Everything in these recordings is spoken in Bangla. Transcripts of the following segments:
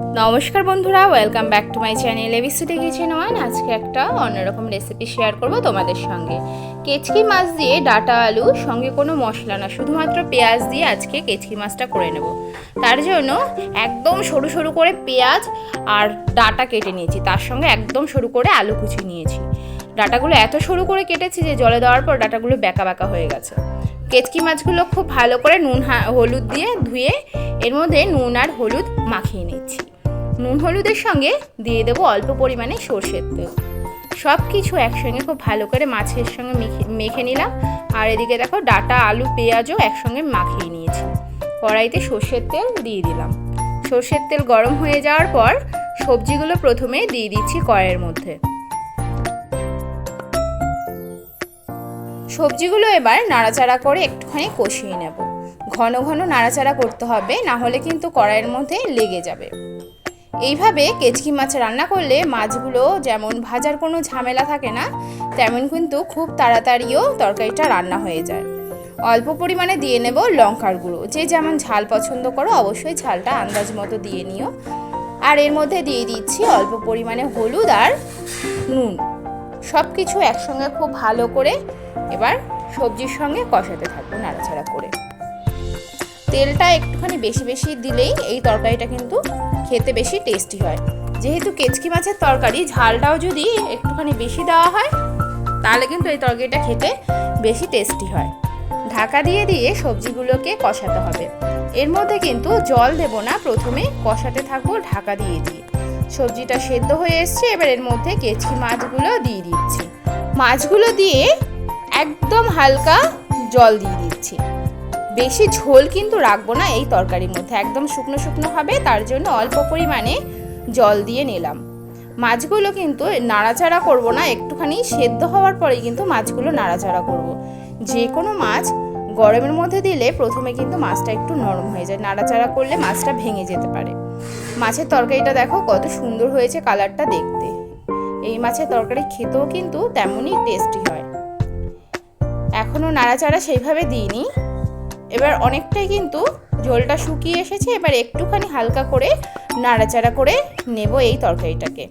নমস্কার বন্ধুরা welcome back to my channel এবিসিতে kitchen one আজকে একটা অন্যরকম রেসিপি শেয়ার করব তোমাদের সঙ্গে। কেচকি মাছ দিয়ে ডাটা আলু, সঙ্গে কোনো মশলা না, শুধুমাত্র পেঁয়াজ দিয়ে আজকে কেচকি মাছটা করে নেব। তার জন্য একদম সরু সরু করে পেঁয়াজ আর ডাটা কেটে নিয়েছি। তার সঙ্গে একদম সরু করে আলু কুচি নিয়েছি। ডাটাগুলো এত সরু করে কেটেছি যে জলে দেওয়ার পর ডাটাগুলো ব্যাকা ব্যাকা হয়ে গেছে। কেচকি মাছগুলো খুব ভালো করে নুন হলুদ দিয়ে ধুয়ে এর মধ্যে নুন আর হলুদ মাখিয়ে নিচ্ছি। নুন হলুদের সঙ্গে দিয়ে দেবো অল্প পরিমাণে সর্ষের তেল। সব কিছু একসঙ্গে খুব ভালো করে মাছের সঙ্গে মেখে মেখে নিলাম। আর এদিকে দেখো ডাটা, আলু, পেঁয়াজও একসঙ্গে মাখিয়ে নিয়েছি। কড়াইতে সর্ষের তেল দিয়ে দিলাম। সর্ষের তেল গরম হয়ে যাওয়ার পর সবজিগুলো প্রথমে দিয়ে দিচ্ছি কড়াইয়ের মধ্যে। সবজিগুলো এবার নাড়াচাড়া করে একটুখানি কষিয়ে নেব। ঘন ঘন নাড়াচাড়া করতে হবে, না হলে কিন্তু কড়াইয়ের মধ্যে লেগে যাবে। এইভাবে কেচকি মাছ রান্না করলে মাছগুলো যেমন ভাজার কোনো ঝামেলা থাকে না, তেমন কিন্তু খুব তাড়াতাড়িও তরকারিটা রান্না হয়ে যায়। অল্প পরিমাণে দিয়ে নেব লঙ্কার গুঁড়ো। যে যেমন ঝাল পছন্দ করো, অবশ্যই ঝালটা আন্দাজ মতো দিয়ে নিও। আর এর মধ্যে দিয়ে দিচ্ছি অল্প পরিমাণে হলুদ আর নুন। সব কিছু একসঙ্গে খুব ভালো করে এবার সবজির সঙ্গে কষাতে থাকব, নাড়াচাড়া করে। তেলটা একটুখানি বেশি বেশি দিলেই এই তরকারিটা কিন্তু খেতে বেশি টেস্টি হয়। যেহেতু কেচকি মাছের তরকারি, ঝালটাও যদি একটুখানি বেশি দেওয়া হয়, তাহলে কিন্তু এই তরকারিটা খেতে বেশি টেস্টি হয়। ঢাকা দিয়ে দিয়ে সবজিগুলোকে কষাতে হবে। এর মধ্যে কিন্তু জল দেব না, প্রথমে কষাতে থাকব ঢাকা দিয়ে দিয়ে। সবজিটা সেদ্ধ হয়ে এসছে, এবার এর মধ্যে কেচকি মাছগুলো দিয়ে দিচ্ছি। মাছগুলো দিয়ে একদম হালকা জল দিয়ে দিচ্ছি। বেশি ঝোল কিন্তু রাখব না এই তরকারির মধ্যে, একদম শুকনো শুকনো হবে, তার জন্য অল্প পরিমাণে জল দিয়ে নিলাম। মাছগুলো কিন্তু নাড়াচাড়া করব না, একটুখানি সেদ্ধ হওয়ার পরেই কিন্তু মাছগুলো নাড়াচাড়া করব। যে কোনো মাছ গরমের মধ্যে দিলে প্রথমে কিন্তু মাছটা একটু নরম হয়ে যায়, নাড়াচাড়া করলে মাছটা ভেঙে যেতে পারে। মাছের তরকারিটা দেখো কত সুন্দর হয়েছে কালারটা দেখতে। এই মাছের তরকারি খেতেও কিন্তু তেমনই টেস্টি হয়। এখনও নাড়াচাড়া সেইভাবে দিইনি। এবার অনেকটাই কিন্তু ঝোলটা শুকিয়ে এসেছে, এবার একটুখানি হালকা করে নাড়াচাড়া করে নেব এই তরকারিটাকে।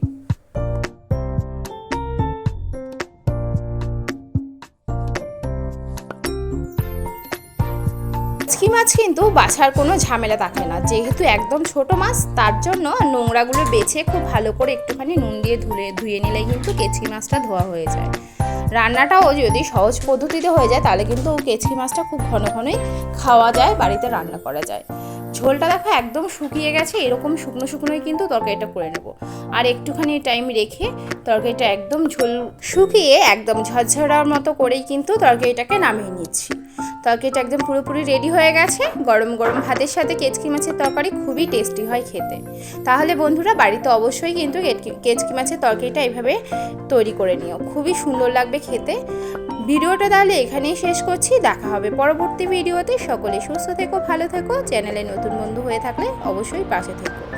মাছকি মাছ কিন্তু বাছার কোনো ঝামেলা থাকে না। যেহেতু একদম ছোট মাছ, তার জন্য নোংরাগুলো বেছে খুব ভালো করে একটুখানি নুন দিয়ে ধুলে, ধুয়ে নিলে কিন্তু কেচকি মাছটা ধোয়া হয়ে যায়। রান্নাটাও যদি সহজ পদ্ধতিতে হয়ে যায়, তাহলে কিন্তু কেচকি মাছটা খুব ঘন ঘনই খাওয়া যায়, বাড়িতে রান্না করা যায়। ঝোলটা দেখো একদম শুকিয়ে গেছে, এরকম শুকনো শুকনোই কিন্তু তরকারিটা করে নেব। আর একটুখানি টাইম রেখে তরকারিটা একদম ঝোল শুকিয়ে একদম ঝরঝরার মতো করেই কিন্তু তরকারিটাকে নামিয়ে নিচ্ছি। তরকারিটা একদম পুরোপুরি রেডি হয়ে গেছে। গরম গরম ভাতের সাথে কেচকি মাছের তরকারি খুবই টেস্টি হয় খেতে। তাহলে বন্ধুরা বাড়িতে অবশ্যই কিন্তু কেচকি মাছের তরকারিটা এইভাবে তৈরি করে নিও। খুবই সুন্দর লাগবে খেতে। ভিডিওটা তাহলে এখানেই শেষ করছি। দেখা হবে পরবর্তী ভিডিওতে। সকলে সুস্থ থেকো, ভালো থেকো। চ্যানেলে নতুন বন্ধু হয়ে থাকলে অবশ্যই পাশে থেকো।